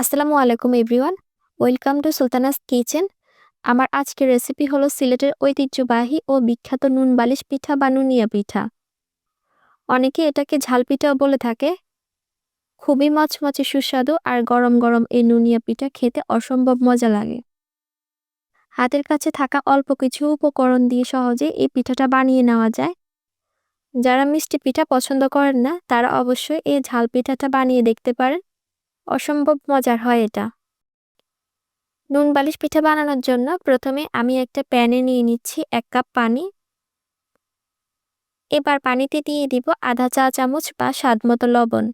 আসসালামু আলাইকুম everyone. Welcome to Sultana's kitchen. আমার আজকের রেসিপি হলো সিলেটের ঐতিহ্যবাহী ও বিখ্যাত নুন বালিশ পিঠা বা নুনিয়া পিঠা। অনেকে এটাকে ঝাল পিঠাও বলে থাকে। খুবই মচমচে সুস্বাদু আর গরম গরম এই নুনিয়া পিঠা খেতে অসম্ভব মজা লাগে। হাতের কাছে থাকা অল্প কিছু উপকরণ দিয়ে সহজে এই পিঠাটা বানিয়ে নেওয়া যায়। যারা মিষ্টি পিঠা পছন্দ করেন না, তারা অবশ্যই এই ঝাল পিঠাটা বানিয়ে দেখতে পারেন। অসম্ভব মজার হয় এটা। নুন বালিশ পিঠা বানানোর জন্য প্রথমে আমি একটা প্যানে নিয়ে নিচ্ছি এক কাপ পানি। এবার পানিতে দিয়ে দিব আধা চা চামচ বা স্বাদ মতো লবণ।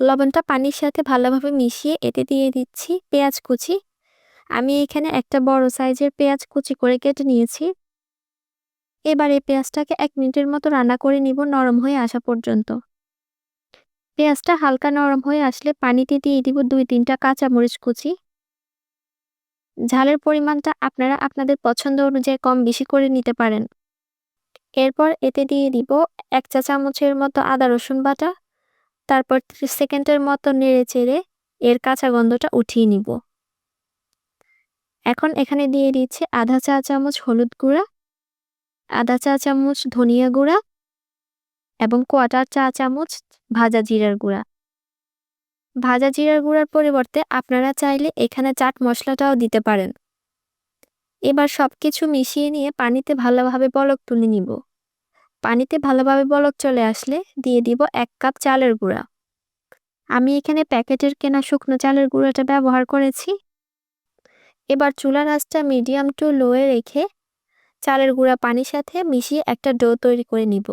লবণটা পানির সাথে ভালোভাবে মিশিয়ে এতে দিয়ে দিচ্ছি পেঁয়াজ কুচি। আমি এখানে একটা বড় সাইজের পেঁয়াজ কুচি করে কেটে নিয়েছি। এবার এই পেঁয়াজটাকে এক মিনিটের মতো রান্না করে নিব নরম হয়ে আসা পর্যন্ত। পেঁয়াজটা হালকা নরম হয়ে আসলে পানিতে দিয়ে দিব দুই তিনটা কাঁচামরিচ কুচি। ঝালের পরিমাণটা আপনারা আপনাদের পছন্দ অনুযায়ী কম বেশি করে নিতে পারেন। এরপর এতে দিয়ে দিব এক চা চামচের মতো আদা রসুন বাটা, তারপর ত্রিশ সেকেন্ডের মতো নেড়ে চেড়ে এর কাঁচা গন্ধটা উঠিয়ে নিব। এখন এখানে দিয়ে দিচ্ছে আধা চা চামচ হলুদ গুঁড়া, আধা চা চামচ ধনিয়া গুঁড়া এবং কোয়াটার চা চামচ, ভাজা জিরার গুঁড়া। ভাজা জিরার গুঁড়ার পরিবর্তে আপনারা চাইলে এখানে চাট মশলাটাও দিতে পারেন। এবার সব কিছু মিশিয়ে নিয়ে পানিতে ভালোভাবে বলক তুলে নিব। পানিতে ভালোভাবে বলক চলে আসলে দিয়ে দিব এক কাপ চালের গুঁড়া। আমি এখানে প্যাকেটের কেনা শুকনো চালের গুঁড়াটা ব্যবহার করেছি। এবার চুলার আঁচটা মিডিয়াম টু লোয়ে রেখে চালের গুঁড়া পানির সাথে মিশিয়ে একটা ডো তৈরি করে নিব।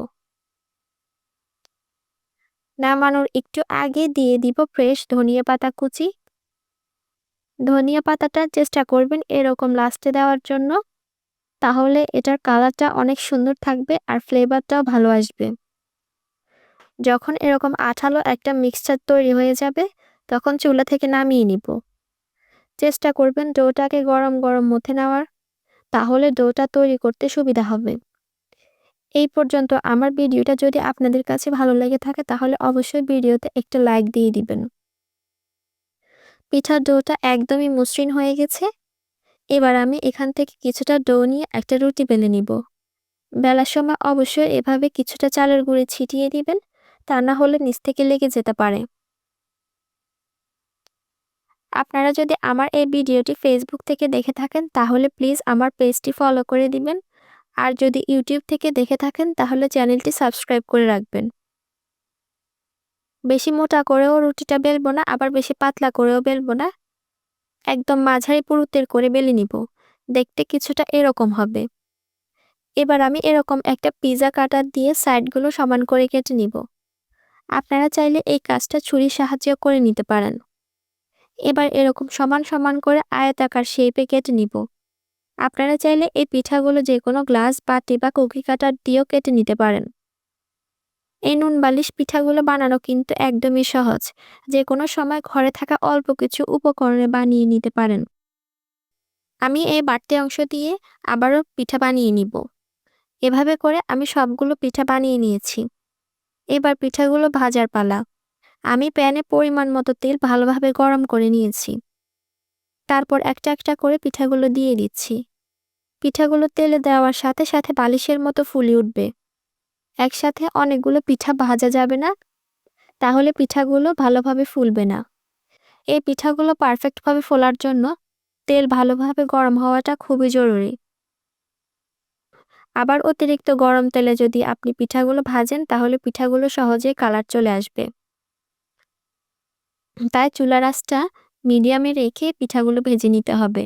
নামানোর একটু আগে দিয়ে দিব ফ্রেশ ধনিয়া পাতা কুচি। ধনিয়া পাতাটা চেষ্টা করবেন এরকম লাস্টে দেওয়ার জন্য। তাহলে এটার কালারটা অনেক সুন্দর থাকবে আর ফ্লেভারটাও ভালো আসবে। যখন এরকম আঠালো একটা মিক্সচার তৈরি হয়ে যাবে, তখন চুলা থেকে নামিয়ে নিব। চেষ্টা করবেন ডোটাকে গরম গরম মথে নেওয়ার। তাহলে ডোটা তৈরি করতে সুবিধা হবে। এই পর্যন্ত আমার ভিডিওটা যদি আপনাদের কাছে ভালো লেগে থাকে তাহলে অবশ্যই ভিডিওতে একটা লাইক দিয়ে দিবেন। পিঠার ডোটা একদমই মসৃণ হয়ে গেছে। এবার আমি এখান থেকে কিছুটা ডো নিয়ে একটা রুটি বেলে নিব। বেলার সময় অবশ্যই এভাবে কিছুটা চালের গুঁড়ি ছিটিয়ে দিবেন, তা না হলে নিচ থেকে লেগে যেতে পারে। আপনারা যদি আমার এই ভিডিওটি ফেসবুক থেকে দেখে থাকেন তাহলে প্লিজ আমার পেজটি ফলো করে দিবেন। আর যদি ইউটিউব থেকে দেখে থাকেন, তাহলে চ্যানেলটি সাবস্ক্রাইব করে রাখবেন। বেশি মোটা করেও রুটিটা বেলবো না, আবার বেশি পাতলা করেও বেলবো না। একদম মাঝারি পুরুতের করে বেলে নিব। দেখতে কিছুটা এরকম হবে। এবার আমি এরকম একটা পিজা কাটার দিয়ে সাইডগুলো সমান করে কেটে নিব। আপনারা চাইলে এই কাজটা ছুরির সাহায্যে করে নিতে পারেন। এবার এরকম সমান সমান করে আয়তাকার শেপে কেটে নিব। আপনারা চাইলে এই পিঠাগুলো যে কোনো গ্লাস, বাটি বা কুকি কাটার দিয়েও কেটে নিতে পারেন। এই নুন বালিশ পিঠাগুলো বানানো কিন্তু একদমই সহজ। যে কোনো সময় ঘরে থাকা অল্প কিছু উপকরণে বানিয়ে নিতে পারেন। আমি এই বাড়তি অংশ দিয়ে আবারও পিঠা বানিয়ে নিব। এভাবে করে আমি সবগুলো পিঠা বানিয়ে নিয়েছি। এবার পিঠাগুলো ভাজার পালা। আমি প্যানে পরিমাণ মতো তেল ভালোভাবে গরম করে নিয়েছি। তারপর একটা একটা করে পিঠাগুলো দিয়ে দিচ্ছি। পিঠাগুলো তেলে দেওয়ার সাথে সাথে বালিশের মতো ফুলে উঠবে। একসাথে অনেকগুলো পিঠা ভাজা যাবে না? তাহলে পিঠাগুলো ভালোভাবে ফুলবে না। এই পিঠাগুলো পারফেক্টভাবে ফোলার জন্য তেল ভালোভাবে গরম হওয়াটা খুবই জরুরি। আবার অতিরিক্ত গরম তেলে যদি আপনি পিঠাগুলো ভাজেন, তাহলে পিঠাগুলো সহজে কালার চলে আসবে। তাই চুলার আঁচটা মিডিয়ামে রেখে পিঠাগুলো ভেজে নিতে হবে।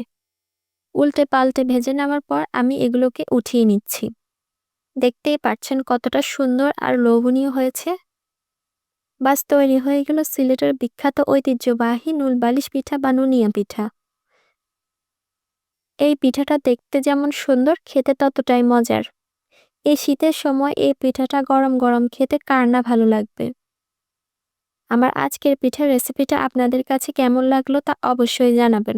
উল্টে পাল্টে ভেজে নেওয়ার পর আমি এগুলোকে উঠিয়ে নিচ্ছি। দেখতেই পাচ্ছেন কতটা সুন্দর আর লোভনীয় হয়েছে। বাস তৈরি হয়ে গেল সিলেটের বিখ্যাত ঐতিহ্যবাহী নুলবালিশ পিঠা বা নুনিয়া পিঠা। এই পিঠাটা দেখতে যেমন সুন্দর, খেতে ততটাই মজার। এই শীতের সময় এই পিঠাটা গরম গরম খেতে কার না ভালো লাগবে? আমার আজকের পিঠার রেসিপিটা আপনাদের কাছে কেমন লাগল তা অবশ্যই জানাবেন।